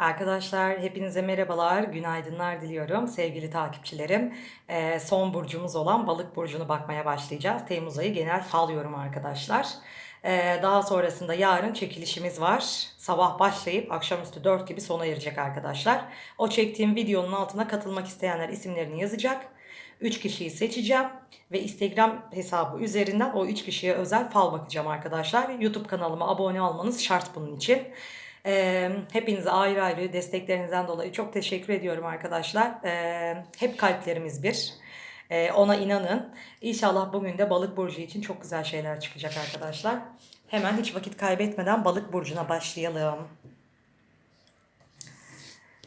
Arkadaşlar hepinize merhabalar, günaydınlar diliyorum sevgili takipçilerim. Ee, son burcumuz olan balık burcunu bakmaya başlayacağız. Temmuz ayı genel fal yorumu arkadaşlar. Ee, daha sonrasında yarın çekilişimiz var. Sabah başlayıp akşamüstü 4 gibi sona erecek arkadaşlar. O çektiğim videonun altına katılmak isteyenler isimlerini yazacak. 3 kişiyi seçeceğim ve Instagram hesabı üzerinden o 3 kişiye özel fal bakacağım arkadaşlar. YouTube kanalıma abone olmanız şart bunun için. Ee, hepinize ayrı ayrı desteklerinizden dolayı çok teşekkür ediyorum arkadaşlar. Ee, hep kalplerimiz bir. Ee, ona inanın. İnşallah bugün de balık burcu için çok güzel şeyler çıkacak arkadaşlar. Hemen hiç vakit kaybetmeden balık burcuna başlayalım.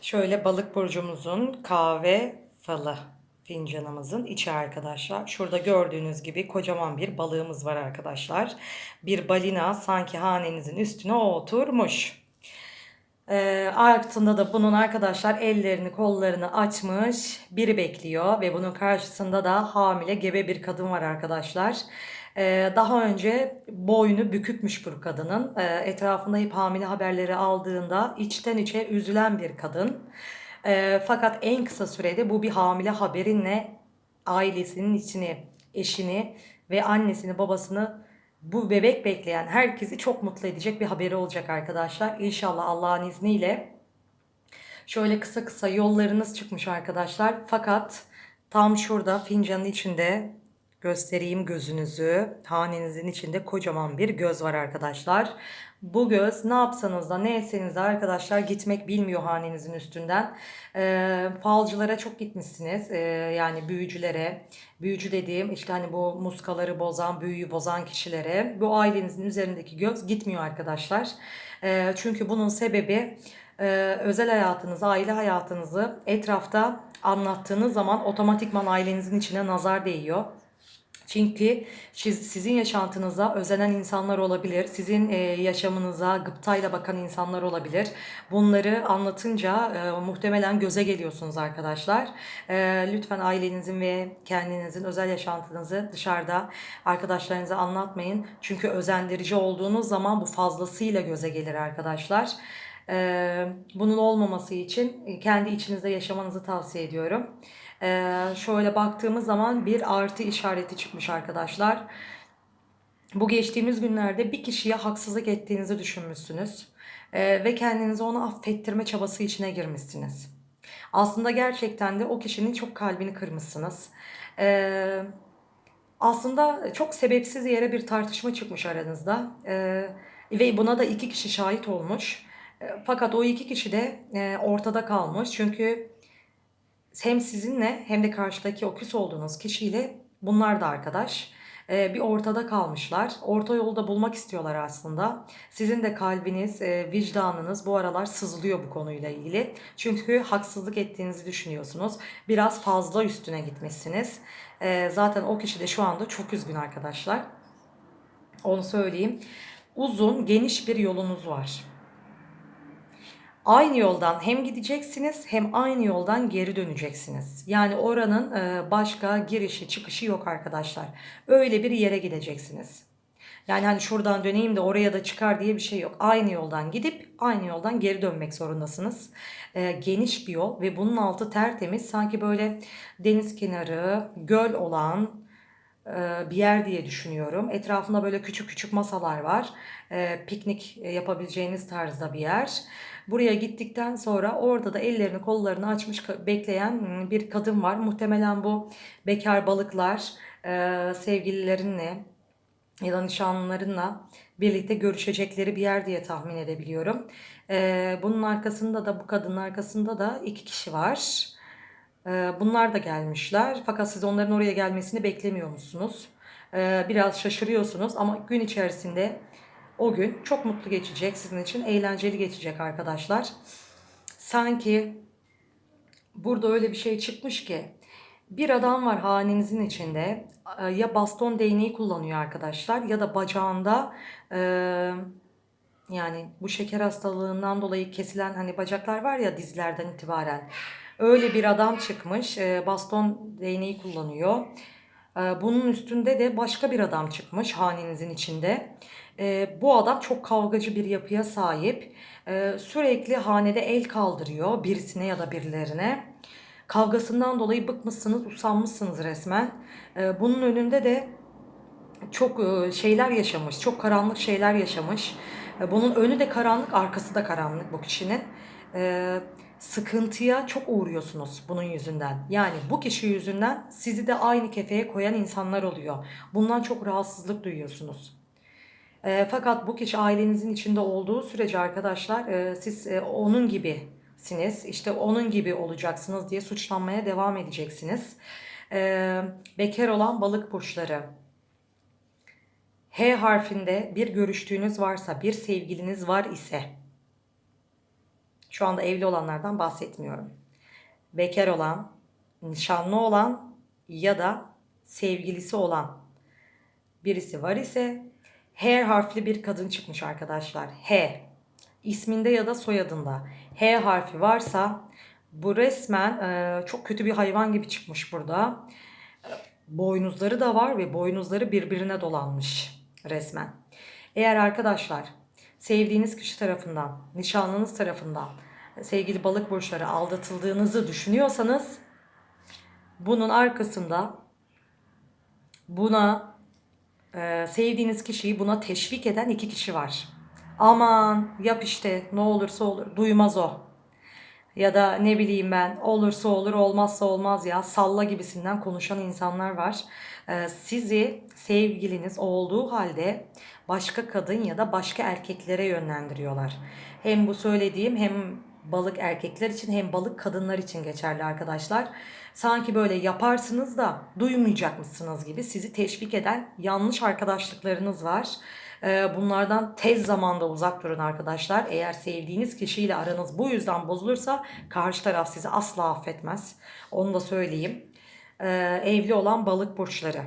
Şöyle balık burcumuzun kahve falı fincanımızın içi arkadaşlar. Şurada gördüğünüz gibi kocaman bir balığımız var arkadaşlar. Bir balina sanki hanenizin üstüne oturmuş. Ee, altında da bunun arkadaşlar ellerini kollarını açmış biri bekliyor ve bunun karşısında da hamile gebe bir kadın var arkadaşlar. Ee, daha önce boynu bükükmüş bu kadının. Ee, etrafında hep hamile haberleri aldığında içten içe üzülen bir kadın. Ee, fakat en kısa sürede bu bir hamile haberinle ailesinin içini, eşini ve annesini, babasını bu bebek bekleyen herkesi çok mutlu edecek bir haberi olacak arkadaşlar. İnşallah Allah'ın izniyle. Şöyle kısa kısa yollarınız çıkmış arkadaşlar. Fakat tam şurada fincanın içinde göstereyim gözünüzü. Hanenizin içinde kocaman bir göz var arkadaşlar. Bu göz ne yapsanız da ne etseniz de arkadaşlar gitmek bilmiyor hanenizin üstünden. E, falcılara çok gitmişsiniz. E, yani büyücülere. Büyücü dediğim işte hani bu muskaları bozan, büyüyü bozan kişilere. Bu ailenizin üzerindeki göz gitmiyor arkadaşlar. E, çünkü bunun sebebi e, özel hayatınızı, aile hayatınızı etrafta anlattığınız zaman otomatikman ailenizin içine nazar değiyor. Çünkü siz, sizin yaşantınıza özenen insanlar olabilir. Sizin e, yaşamınıza gıptayla bakan insanlar olabilir. Bunları anlatınca e, muhtemelen göze geliyorsunuz arkadaşlar. E, lütfen ailenizin ve kendinizin özel yaşantınızı dışarıda arkadaşlarınıza anlatmayın. Çünkü özendirici olduğunuz zaman bu fazlasıyla göze gelir arkadaşlar. E, bunun olmaması için kendi içinizde yaşamanızı tavsiye ediyorum. Ee, şöyle baktığımız zaman bir artı işareti çıkmış arkadaşlar. Bu geçtiğimiz günlerde bir kişiye haksızlık ettiğinizi düşünmüşsünüz. Ee, ve kendinizi onu affettirme çabası içine girmişsiniz. Aslında gerçekten de o kişinin çok kalbini kırmışsınız. Ee, aslında çok sebepsiz yere bir tartışma çıkmış aranızda. Ee, ve buna da iki kişi şahit olmuş. Fakat o iki kişi de e, ortada kalmış. Çünkü hem sizinle hem de karşıdaki o küs olduğunuz kişiyle bunlar da arkadaş. Ee, bir ortada kalmışlar. Orta yolda bulmak istiyorlar aslında. Sizin de kalbiniz, e, vicdanınız bu aralar sızlıyor bu konuyla ilgili. Çünkü haksızlık ettiğinizi düşünüyorsunuz. Biraz fazla üstüne gitmişsiniz. Zaten o kişi de şu anda çok üzgün arkadaşlar. Onu söyleyeyim. Uzun, geniş bir yolunuz var. Aynı yoldan hem gideceksiniz hem aynı yoldan geri döneceksiniz. Yani oranın e, başka girişi çıkışı yok arkadaşlar. Öyle bir yere gideceksiniz. Yani hani şuradan döneyim de oraya da çıkar diye bir şey yok. Aynı yoldan gidip aynı yoldan geri dönmek zorundasınız. Ee, geniş bir yol ve bunun altı tertemiz. Sanki böyle deniz kenarı, göl olan bir yer diye düşünüyorum. Etrafında böyle küçük küçük masalar var. E, piknik yapabileceğiniz tarzda bir yer. Buraya gittikten sonra orada da ellerini kollarını açmış bekleyen bir kadın var. Muhtemelen bu bekar balıklar e, sevgililerinle ya da nişanlılarınla birlikte görüşecekleri bir yer diye tahmin edebiliyorum. Bunun arkasında da bu kadının arkasında da iki kişi var. Ee, bunlar da gelmişler. Fakat siz onların oraya gelmesini beklemiyor musunuz? Ee, biraz şaşırıyorsunuz ama gün içerisinde o gün çok mutlu geçecek. Sizin için eğlenceli geçecek arkadaşlar. Sanki burada öyle bir şey çıkmış ki bir adam var hanenizin içinde ee, ya baston değneği kullanıyor arkadaşlar ya da bacağında e, yani bu şeker hastalığından dolayı kesilen hani bacaklar var ya dizlerden itibaren Öyle bir adam çıkmış. E, baston değneği kullanıyor. Ee, bunun üstünde de başka bir adam çıkmış hanenizin içinde. Ee, bu adam çok kavgacı bir yapıya sahip. Ee, sürekli hanede el kaldırıyor birisine ya da birilerine. Kavgasından dolayı bıkmışsınız, usanmışsınız resmen. Ee, bunun önünde de çok e, şeyler yaşamış, çok karanlık şeyler yaşamış. E, Bunun önü de karanlık, arkası da karanlık bu kişinin. E, Sıkıntıya çok uğruyorsunuz bunun yüzünden. Yani bu kişi yüzünden sizi de aynı kefeye koyan insanlar oluyor. Bundan çok rahatsızlık duyuyorsunuz. E, fakat bu kişi ailenizin içinde olduğu sürece arkadaşlar e, siz e, onun gibisiniz. İşte onun gibi olacaksınız diye suçlanmaya devam edeceksiniz. E, bekar olan balık burçları. H harfinde bir görüştüğünüz varsa, bir sevgiliniz var ise, şu anda evli olanlardan bahsetmiyorum. Bekar olan, nişanlı olan ya da sevgilisi olan birisi var ise H harfli bir kadın çıkmış arkadaşlar. H. İsminde ya da soyadında H harfi varsa bu resmen e, çok kötü bir hayvan gibi çıkmış burada. Boynuzları da var ve boynuzları birbirine dolanmış resmen. Eğer arkadaşlar sevdiğiniz kişi tarafından, nişanlınız tarafından sevgili balık burçları aldatıldığınızı düşünüyorsanız bunun arkasında buna e, sevdiğiniz kişiyi buna teşvik eden iki kişi var. Aman yap işte ne olursa olur duymaz o. Ya da ne bileyim ben olursa olur olmazsa olmaz ya salla gibisinden konuşan insanlar var. Ee, sizi sevgiliniz olduğu halde başka kadın ya da başka erkeklere yönlendiriyorlar. Hem bu söylediğim hem balık erkekler için hem balık kadınlar için geçerli arkadaşlar. Sanki böyle yaparsınız da duymayacakmışsınız gibi sizi teşvik eden yanlış arkadaşlıklarınız var. Ee, Bunlardan tez zamanda uzak durun arkadaşlar. Eğer sevdiğiniz kişiyle aranız bu yüzden bozulursa karşı taraf sizi asla affetmez. Onu da söyleyeyim. Ee, Evli olan balık burçları.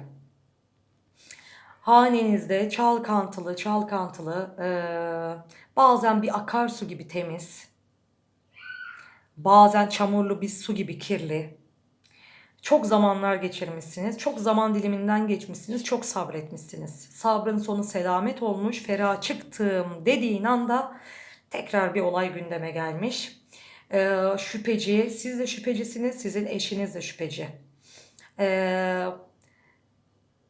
Hanenizde çalkantılı çalkantılı ee, bazen bir akarsu gibi temiz bazen çamurlu bir su gibi kirli çok zamanlar geçirmişsiniz. Çok zaman diliminden geçmişsiniz. Çok sabretmişsiniz. Sabrın sonu selamet olmuş. Ferah çıktım dediğin anda tekrar bir olay gündeme gelmiş. Ee, şüpheci, siz de şüphecisiniz. Sizin eşiniz de şüpheci. Ee,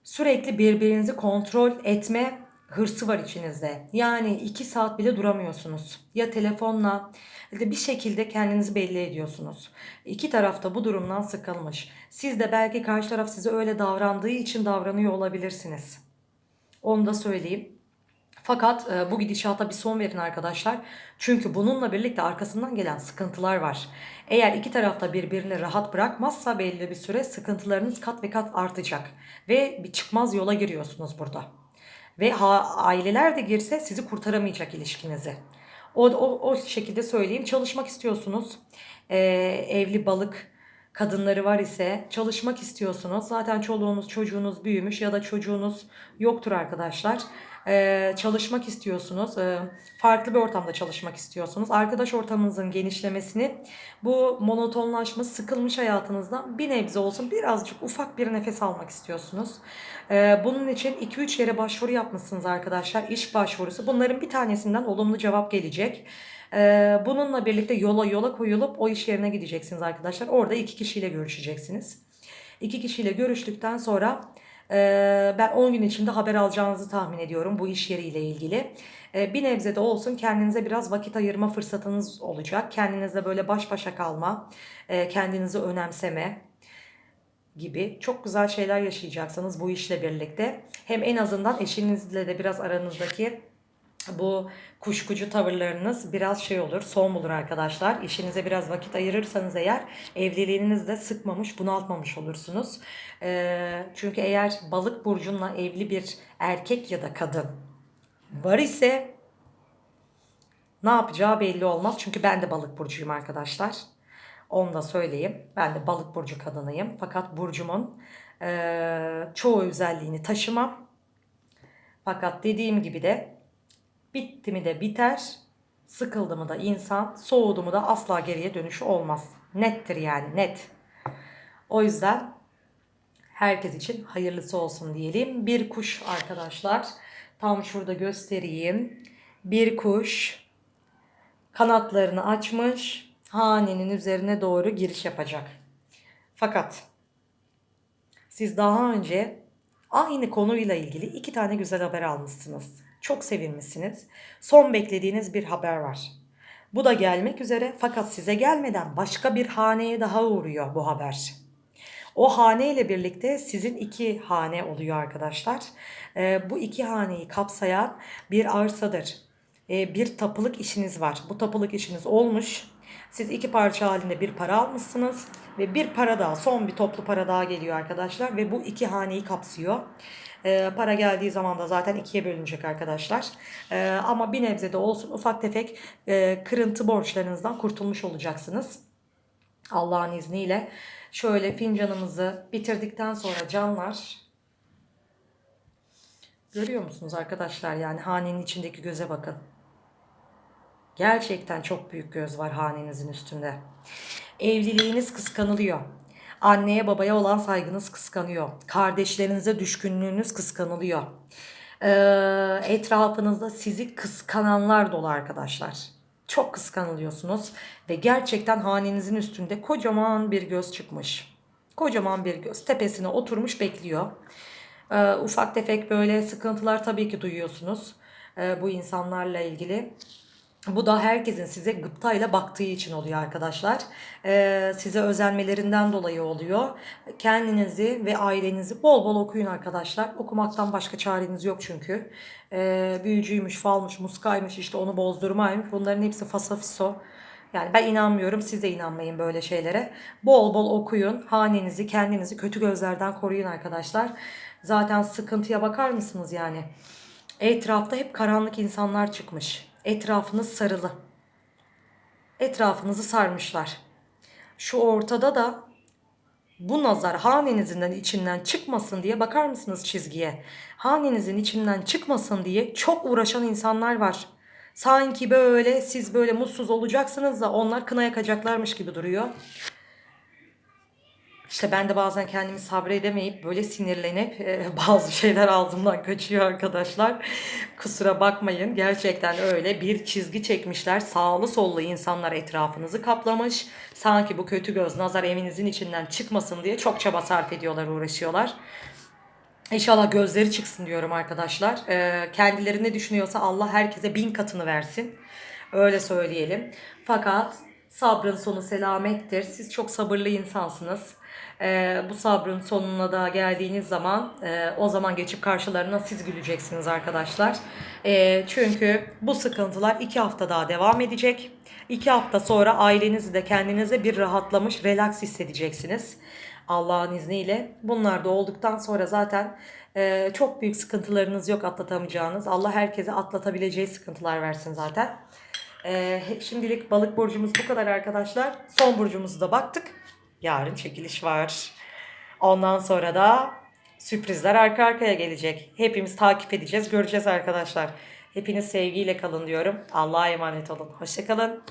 sürekli birbirinizi kontrol etme hırsı var içinizde. Yani iki saat bile duramıyorsunuz. Ya telefonla ya bir şekilde kendinizi belli ediyorsunuz. İki tarafta bu durumdan sıkılmış. Siz de belki karşı taraf size öyle davrandığı için davranıyor olabilirsiniz. Onu da söyleyeyim. Fakat e, bu gidişata bir son verin arkadaşlar. Çünkü bununla birlikte arkasından gelen sıkıntılar var. Eğer iki tarafta birbirini rahat bırakmazsa belli bir süre sıkıntılarınız kat ve kat artacak. Ve bir çıkmaz yola giriyorsunuz burada. Ve ha, aileler de girse sizi kurtaramayacak ilişkinizi. O, o, o şekilde söyleyeyim. Çalışmak istiyorsunuz. Ee, evli balık kadınları var ise çalışmak istiyorsunuz. Zaten çoluğunuz çocuğunuz büyümüş ya da çocuğunuz yoktur arkadaşlar. Ee, çalışmak istiyorsunuz. Ee, farklı bir ortamda çalışmak istiyorsunuz. Arkadaş ortamınızın genişlemesini bu monotonlaşma sıkılmış hayatınızdan bir nebze olsun birazcık ufak bir nefes almak istiyorsunuz. Ee, bunun için 2-3 yere başvuru yapmışsınız arkadaşlar. İş başvurusu. Bunların bir tanesinden olumlu cevap gelecek. Ee, bununla birlikte yola yola koyulup o iş yerine gideceksiniz arkadaşlar. Orada iki kişiyle görüşeceksiniz. İki kişiyle görüştükten sonra e, ben 10 gün içinde haber alacağınızı tahmin ediyorum bu iş yeriyle ilgili. E, bir nebze de olsun kendinize biraz vakit ayırma fırsatınız olacak. Kendinizle böyle baş başa kalma, e, kendinizi önemseme gibi çok güzel şeyler yaşayacaksınız bu işle birlikte. Hem en azından eşinizle de biraz aranızdaki bu kuşkucu tavırlarınız biraz şey olur, son bulur arkadaşlar. İşinize biraz vakit ayırırsanız eğer evliliğiniz de sıkmamış, bunaltmamış olursunuz. Ee, çünkü eğer balık burcunla evli bir erkek ya da kadın var ise ne yapacağı belli olmaz. Çünkü ben de balık burcuyum arkadaşlar. Onu da söyleyeyim. Ben de balık burcu kadınıyım. Fakat burcumun e, çoğu özelliğini taşımam. Fakat dediğim gibi de bitti mi de biter. Sıkıldı mı da insan, soğudu mu da asla geriye dönüşü olmaz. Nettir yani net. O yüzden Herkes için hayırlısı olsun diyelim. Bir kuş arkadaşlar. Tam şurada göstereyim. Bir kuş kanatlarını açmış. Hanenin üzerine doğru giriş yapacak. Fakat siz daha önce aynı konuyla ilgili iki tane güzel haber almışsınız. Çok sevinmişsiniz. Son beklediğiniz bir haber var. Bu da gelmek üzere fakat size gelmeden başka bir haneye daha uğruyor bu haber. O hane ile birlikte sizin iki hane oluyor arkadaşlar. Ee, bu iki haneyi kapsayan bir arsadır. Ee, bir tapılık işiniz var. Bu tapılık işiniz olmuş. Siz iki parça halinde bir para almışsınız ve bir para daha son bir toplu para daha geliyor arkadaşlar ve bu iki haneyi kapsıyor. Ee, para geldiği zaman da zaten ikiye bölünecek arkadaşlar. Ee, ama bir nebze de olsun ufak tefek e, kırıntı borçlarınızdan kurtulmuş olacaksınız. Allah'ın izniyle şöyle fincanımızı bitirdikten sonra canlar görüyor musunuz arkadaşlar yani hanenin içindeki göze bakın. Gerçekten çok büyük göz var hanenizin üstünde. Evliliğiniz kıskanılıyor. Anneye babaya olan saygınız kıskanıyor. Kardeşlerinize düşkünlüğünüz kıskanılıyor. Ee, etrafınızda sizi kıskananlar dolu arkadaşlar. Çok kıskanılıyorsunuz ve gerçekten hanenizin üstünde kocaman bir göz çıkmış. Kocaman bir göz tepesine oturmuş bekliyor. Ee, ufak tefek böyle sıkıntılar tabii ki duyuyorsunuz ee, bu insanlarla ilgili. Bu da herkesin size gıptayla baktığı için oluyor arkadaşlar. Ee, size özenmelerinden dolayı oluyor. Kendinizi ve ailenizi bol bol okuyun arkadaşlar. Okumaktan başka çareniz yok çünkü. Ee, büyücüymüş, falmış, muskaymış, işte onu bozdurmaymış. Bunların hepsi fasafiso. Yani ben inanmıyorum. Siz de inanmayın böyle şeylere. Bol bol okuyun. Hanenizi, kendinizi kötü gözlerden koruyun arkadaşlar. Zaten sıkıntıya bakar mısınız yani? Etrafta hep karanlık insanlar çıkmış. Etrafınız sarılı. Etrafınızı sarmışlar. Şu ortada da bu nazar hanenizin içinden çıkmasın diye bakar mısınız çizgiye? Hanenizin içinden çıkmasın diye çok uğraşan insanlar var. Sanki böyle siz böyle mutsuz olacaksınız da onlar kına yakacaklarmış gibi duruyor. İşte ben de bazen kendimi sabredemeyip böyle sinirlenip e, bazı şeyler ağzımdan kaçıyor arkadaşlar. Kusura bakmayın gerçekten öyle bir çizgi çekmişler. Sağlı sollu insanlar etrafınızı kaplamış. Sanki bu kötü göz nazar evinizin içinden çıkmasın diye çok çaba sarf ediyorlar uğraşıyorlar. İnşallah gözleri çıksın diyorum arkadaşlar. Ee, kendileri ne düşünüyorsa Allah herkese bin katını versin. Öyle söyleyelim. Fakat sabrın sonu selamettir. Siz çok sabırlı insansınız. Ee, bu sabrın sonuna da geldiğiniz zaman e, o zaman geçip karşılarına siz güleceksiniz arkadaşlar. E, çünkü bu sıkıntılar iki hafta daha devam edecek. İki hafta sonra ailenizi de kendinize bir rahatlamış, relax hissedeceksiniz. Allah'ın izniyle. Bunlar da olduktan sonra zaten e, çok büyük sıkıntılarınız yok atlatamayacağınız. Allah herkese atlatabileceği sıkıntılar versin zaten. E, şimdilik balık burcumuz bu kadar arkadaşlar. Son burcumuzu da baktık. Yarın çekiliş var. Ondan sonra da sürprizler arka arkaya gelecek. Hepimiz takip edeceğiz, göreceğiz arkadaşlar. Hepiniz sevgiyle kalın diyorum. Allah'a emanet olun. Hoşçakalın.